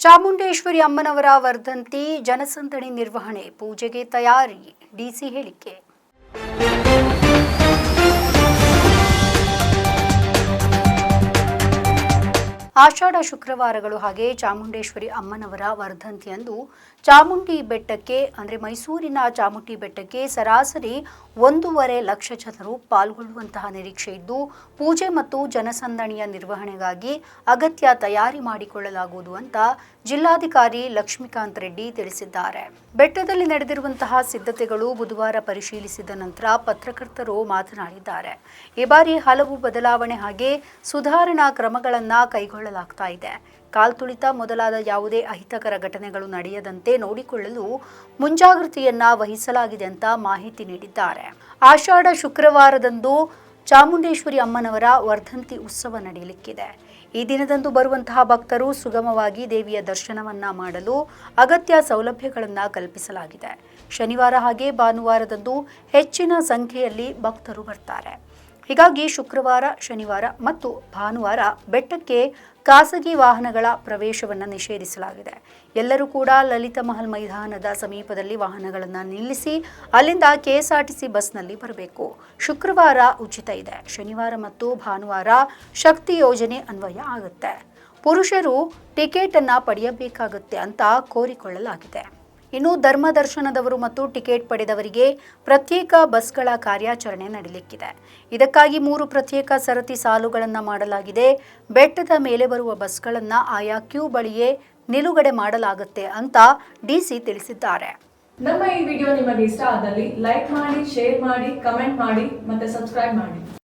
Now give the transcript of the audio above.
ಚಾಮುಂಡೇಶ್ವರಿ ಅಮ್ಮನವರ ವರ್ಧಂತಿ ಜನಸಂದಣಿ ನಿರ್ವಹಣೆ ಪೂಜೆಗೆ ತಯಾರಿ ಡಿಸಿ ಹೇಳಿಕೆ. ಆಷಾಢ ಶುಕ್ರವಾರಗಳು ಹಾಗೆ ಚಾಮುಂಡೇಶ್ವರಿ ಅಮ್ಮನವರ ವರ್ಧಂತಿಯಂದು ಚಾಮುಂಡಿ ಬೆಟ್ಟಕ್ಕೆ, ಅಂದರೆ ಮೈಸೂರಿನ ಚಾಮುಂಡಿ ಬೆಟ್ಟಕ್ಕೆ ಸರಾಸರಿ ಒಂದೂವರೆ ಲಕ್ಷ ಜನರು ಪಾಲ್ಗೊಳ್ಳುವಂತಹ ನಿರೀಕ್ಷೆ ಇದ್ದು, ಪೂಜೆ ಮತ್ತು ಜನಸಂದಣಿಯ ನಿರ್ವಹಣೆಗಾಗಿ ಅಗತ್ಯ ತಯಾರಿ ಮಾಡಿಕೊಳ್ಳಲಾಗುವುದು ಅಂತ ಜಿಲ್ಲಾಧಿಕಾರಿ ಲಕ್ಷ್ಮೀಕಾಂತ್ ರೆಡ್ಡಿ ತಿಳಿಸಿದ್ದಾರೆ. ಬೆಟ್ಟದಲ್ಲಿ ನಡೆದಿರುವಂತಹ ಸಿದ್ಧತೆಗಳು ಬುಧವಾರ ಪರಿಶೀಲಿಸಿದ ನಂತರ ಪತ್ರಕರ್ತರು ಮಾತನಾಡಿದ್ದಾರೆ. ಈ ಬಾರಿ ಹಲವು ಬದಲಾವಣೆ ಹಾಗೆ ಸುಧಾರಣಾ ಕ್ರಮಗಳನ್ನು ಕೈಗೊಳ್ಳಲಾಗ್ತಾ ಇದೆ ಕಾಲ್ತುಳಿತ ಮೊದಲಾದ ಯಾವುದೇ ಅಹಿತಕರ ಘಟನೆಗಳು ನಡೆಯದಂತೆ ನೋಡಿಕೊಳ್ಳಲು ಮುಂಜಾಗ್ರತೆಯನ್ನ ವಹಿಸಲಾಗಿದೆ ಅಂತ ಮಾಹಿತಿ ನೀಡಿದ್ದಾರೆ. ಆಷಾಢ ಶುಕ್ರವಾರದಂದು ಚಾಮುಂಡೇಶ್ವರಿ ಅಮ್ಮನವರ ವರ್ಧಂತಿ ಉತ್ಸವ ನಡೆಯಲಿಕ್ಕಿದೆ. ಈ ದಿನದಂದು ಬರುವಂತಹ ಭಕ್ತರು ಸುಗಮವಾಗಿ ದೇವಿಯ ದರ್ಶನವನ್ನ ಮಾಡಲು ಅಗತ್ಯ ಸೌಲಭ್ಯಗಳನ್ನು ಕಲ್ಪಿಸಲಾಗಿದೆ. ಶನಿವಾರ ಹಾಗೆ ಭಾನುವಾರದಂದು ಹೆಚ್ಚಿನ ಸಂಖ್ಯೆಯಲ್ಲಿ ಭಕ್ತರು ಬರ್ತಾರೆ. ಹೀಗಾಗಿ ಶುಕ್ರವಾರ, ಶನಿವಾರ ಮತ್ತು ಭಾನುವಾರ ಬೆಟ್ಟಕ್ಕೆ ಖಾಸಗಿ ವಾಹನಗಳ ಪ್ರವೇಶವನ್ನು ನಿಷೇಧಿಸಲಾಗಿದೆ. ಎಲ್ಲರೂ ಕೂಡ ಲಲಿತ ಮಹಲ್ ಮೈದಾನದ ಸಮೀಪದಲ್ಲಿ ವಾಹನಗಳನ್ನು ನಿಲ್ಲಿಸಿ ಅಲ್ಲಿಂದ ಕೆಎಸ್ಆರ್ಟಿಸಿ ಬಸ್ನಲ್ಲಿ ಬರಬೇಕು. ಶುಕ್ರವಾರ ಉಚಿತ ಇದೆ. ಶನಿವಾರ ಮತ್ತು ಭಾನುವಾರ ಶಕ್ತಿ ಯೋಜನೆ ಅನ್ವಯ ಆಗುತ್ತೆ. ಪುರುಷರು ಟಿಕೆಟ್ ಅನ್ನ ಪಡೆಯಬೇಕಾಗುತ್ತೆ ಅಂತ ಕೋರಿಕೊಳ್ಳಲಾಗಿದೆ. ಇನ್ನು ಧರ್ಮ ದರ್ಶನದವರು ಮತ್ತು ಟಿಕೆಟ್ ಪಡೆದವರಿಗೆ ಪ್ರತ್ಯೇಕ ಬಸ್ಗಳ ಕಾರ್ಯಾಚರಣೆ ನಡೆಯಲಿಕ್ಕಿದೆ ಇದಕ್ಕಾಗಿ ಮೂರು ಪ್ರತ್ಯೇಕ ಸರತಿ ಸಾಲುಗಳನ್ನು ಮಾಡಲಾಗಿದೆ. ಬೆಟ್ಟದ ಮೇಲೆ ಬರುವ ಬಸ್ಗಳನ್ನು ಆಯಾ ಕ್ಯೂ ಬಳಿಯೇ ನಿಲುಗಡೆ ಮಾಡಲಾಗುತ್ತೆ ಅಂತ ಡಿಸಿ ತಿಳಿಸಿದ್ದಾರೆ. ನಮ್ಮ ಈ ವಿಡಿಯೋ ನಿಮಗೆ ಇಷ್ಟ ಆದಲ್ಲಿ ಲೈಕ್ ಮಾಡಿ, ಶೇರ್ ಮಾಡಿ, ಕಮೆಂಟ್ ಮಾಡಿ ಮತ್ತೆ ಸಬ್ಸ್ಕ್ರೈಬ್ ಮಾಡಿ.